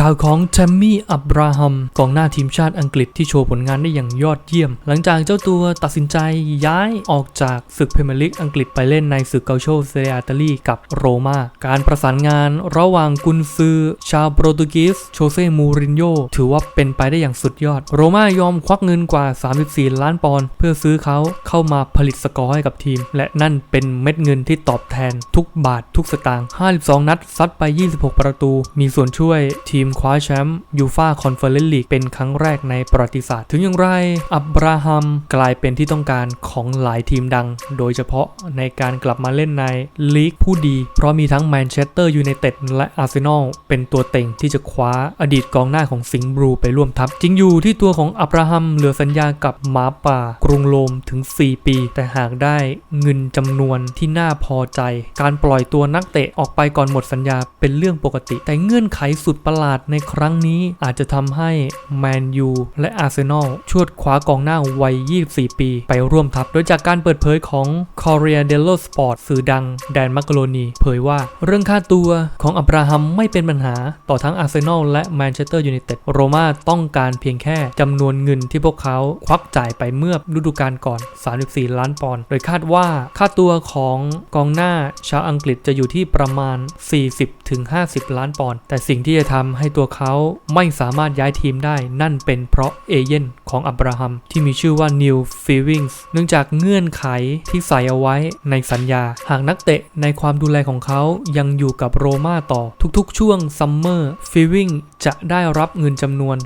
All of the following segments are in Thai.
ข่าวของแทมมี่ อับราฮัม กองหน้าทีมชาติอังกฤษที่โชว์ผลงานได้อย่างยอดเยี่ยม หลังจากเจ้าตัวตัดสินใจย้ายออกจากศึกพรีเมียร์ลีกอังกฤษไปเล่นในศึกเกาโชเซเรียอิตาลีกับโรมา การประสานงานระหว่างกุนซือ ชาวโปรตุเกสโชเซมูรินโญ่ถือว่าเป็นไปได้อย่างสุดยอด โรมายอมควักเงินกว่า 34 ล้านปอนด์เพื่อซื้อเขาเข้ามาผลิตสกอร์ให้กับทีม และนั่นเป็นเม็ดเงินที่ตอบแทนทุกบาททุกสตางค์ 52 นัดซัดไป 26 ประตู มีส่วนช่วยทีมคว้าแชมป์ยูฟาคอนเฟอเรนซ์ลีกเป็นครั้งแรกในประวัติศาสตร์ ถึงอย่างไร อับราฮัมกลายเป็นที่ต้องการของหลายทีมดัง โดยเฉพาะในการกลับมาเล่นในลีกผู้ดี เพราะมีทั้งแมนเชสเตอร์ยูไนเต็ดและอาร์เซนอลเป็นตัวเต็งที่จะคว้าอดีตกองหน้าของสิงห์บลูไปร่วมทัพจริงอยู่ที่ตัวของอับราฮัมเหลือสัญญากับหมาป่ากรุงโรมถึง 4 ปี แต่หากได้เงินจำนวนที่น่าพอใจ การปล่อยตัวนักเตะออกไปก่อนหมดสัญญาเป็นเรื่องปกติ แต่เงื่อนไขสุดประหลาดในครั้งนี้อาจจะทำให้แมนยูและอาร์เซนอลชวดคว้ากองหน้าวัย 24 ปี ไปร่วมทัพ โดยจากการเปิดเผยของ Korea dello Sport สื่อดังแดนมักกโรนี เผยว่าเรื่องค่าตัวของอับราฮัมไม่เป็นปัญหาต่อทั้งอาร์เซนอลและแมนเชสเตอร์ยูไนเต็ดโรม่าต้องการเพียงแค่จำนวนเงินที่พวกเขาควักจ่ายไปเมื่อฤดูกาลก่อน 34 ล้านปอนด์โดยคาดว่าค่าตัวของกองหน้าชาวอังกฤษจะอยู่ที่ประมาณ 40-50 ล้านปอนด์แต่สิ่งที่จะทำให้ตัวเขาไม่สามารถย้ายทีมได้ นั่นเป็นเพราะเอเย่นของอับราฮัม ที่มีชื่อว่านิวฟิวิงส์เนื่องจากเงื่อนไขที่ใส่เอาไว้ในสัญญา หากนักเตะในความดูแลของเขายังอยู่กับโรม่าต่อทุกๆ ช่วงซัมเมอร์ฟิวิงจะได้รับเงินจำนวน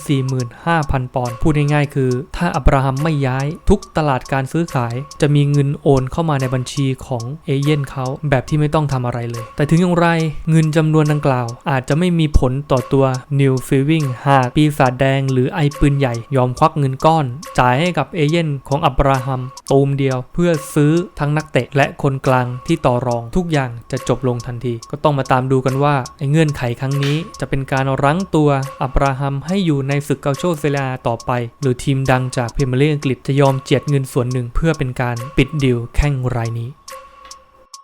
345,000 ปอนด์พูดง่ายๆคือ ถ้าอับราฮัมไม่ย้ายทุกตลาดการซื้อขาย จะมีเงินโอนเข้ามาในบัญชีของเอเย่นเขาแบบที่ไม่ต้องทำอะไรเลย แต่ถึงอย่างไรเงินจำนวนดังกล่าว อาจจะไม่มีผลต่อตัวนิวฟิวิงหากปีศาจแดงหรือไอปืนใหญ่ยอมควักเงินก้อน จ่ายให้กับเอเย่นของอับราฮัมตูมเดียวเพื่อซื้อทั้งนักเตะและคนกลางที่ต่อรองทุกอย่างจะจบลงทันที ก็ต้องมาตามดูกันว่าไอ้เงื่อนไขครั้งนี้ จะเป็นการรั้งตัวอับราฮัมให้อยู่ในศึกเกาโชเซเลียต่อไป หรือทีมดังจากพรีเมียร์ลีกอังกฤษจะยอมเจียดเงินส่วนหนึ่งเพื่อเป็นการปิดดีลแข่งรายนี้